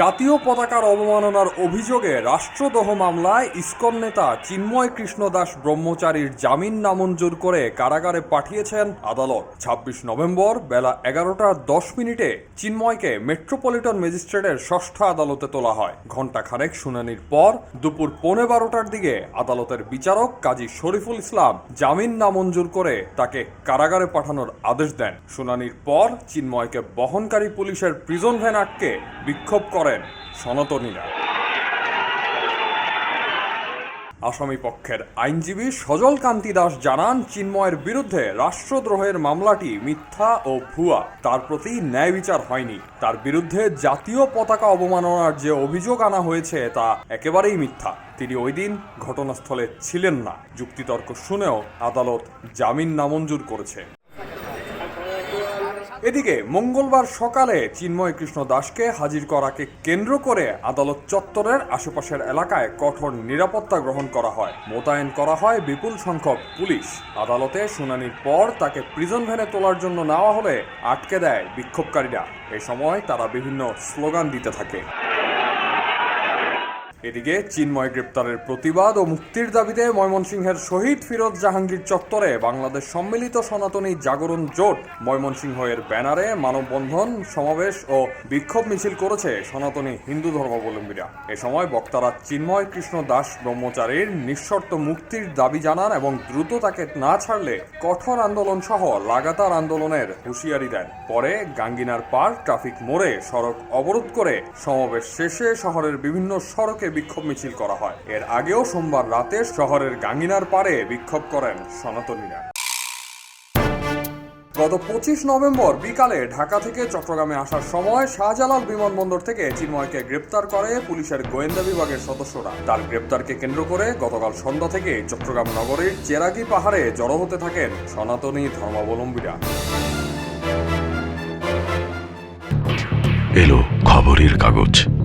জাতীয় পতাকার অবমাননার অভিযোগে রাষ্ট্রদ্রোহ মামলায় ইসকন নেতা চিন্ময় কৃষ্ণ দাস ব্রহ্মচারীর জামিন নামঞ্জুর করে কারাগারে পাঠিয়েছেন আদালত। ছাব্বিশ নভেম্বর বেলা এগারোটা দশ মিনিটে চিন্ময়কে মেট্রোপলিটন ম্যাজিস্ট্রেটের ষষ্ঠ আদালতে তোলা হয়। ঘণ্টা খানেক শুনানির পর দুপুর পৌনে বারোটার দিকে আদালতের বিচারক কাজী শরীফুল ইসলাম জামিন নামঞ্জুর করে তাকে কারাগারে পাঠানোর আদেশ দেন। শুনানির পর চিন্ময়কে বহনকারী পুলিশের প্রিজন ভ্যান আটকে বিক্ষোভ করেন সনাতনীরা। আসামি পক্ষের আইনজীবী সজল কান্তি দাস জানান, চিন্ময়ের বিরুদ্ধে রাষ্ট্রদ্রোহের মামলাটি মিথ্যা ও ভুয়া। তার প্রতি ন্যায় বিচার হয়নি। তার বিরুদ্ধে জাতীয় পতাকা অবমাননার যে অভিযোগ আনা হয়েছে, তা একেবারেই মিথ্যা। তিনি ওই দিন ঘটনাস্থলে ছিলেন না। যুক্তিতর্ক শুনেও আদালত জামিন নামঞ্জুর করেছে। এদিকে, মঙ্গলবার সকালে চিন্ময় কৃষ্ণ দাসকে হাজির করাকে কেন্দ্র করে আদালত চত্বরের আশেপাশের এলাকায় কঠোর নিরাপত্তা গ্রহণ করা হয়। মোতায়েন করা হয় বিপুল সংখ্যক পুলিশ। আদালতে শুনানির পর তাকে প্রিজন ভ্যানে তোলার জন্য নেওয়া হলে আটকে দেয় বিক্ষোভকারীরা। এ সময় তারা বিভিন্ন স্লোগান দিতে থাকে। এদিকে চিন্ময় গ্রেপ্তারের প্রতিবাদ ও মুক্তির দাবিতে ময়মনসিংহের শহীদ ফিরোজ জাহাঙ্গীর চত্বরে বাংলাদেশ সম্মিলিত সনাতনী জাগরণ জোট ময়মনসিংহ এর ব্যানারে মানববন্ধন, সমাবেশ ও বিক্ষোভ মিছিল করেছে সনাতনী হিন্দু ধর্মাবলম্বীরা। এ সময় বক্তারা চিন্ময় কৃষ্ণ দাস ব্রহ্মচারীর নিঃশর্ত মুক্তির দাবি জানান এবং দ্রুত তাকে না ছাড়লে কঠোর আন্দোলন সহ লাগাতার আন্দোলনের হুঁশিয়ারি দেন। পরে গাঙ্গিনার পার ট্রাফিক মোড়ে সড়ক অবরোধ করে সমাবেশ শেষে শহরের বিভিন্ন সড়কে বিক্ষোভ মিছিল করা হয়। এর আগেও সোমবার রাতে শহরের গাঙ্গিনার পারে বিক্ষোভ করেন সনাতনীরা। গত পঁচিশ নভেম্বর বিকালে ঢাকা থেকে চট্টগ্রামে আসার সময় শাহজালাল বিমানবন্দর থেকে চিন্ময়কে গ্রেপ্তার করে পুলিশের গোয়েন্দা বিভাগের সদস্যরা। তার গ্রেপ্তারকে কেন্দ্র করে গতকাল সন্ধ্যা থেকে চট্টগ্রাম নগরীর চেরাগি পাহাড়ে জড়ো হতে থাকেন সনাতনী ধর্মাবলম্বীরা। এলো খবরের কাগজ।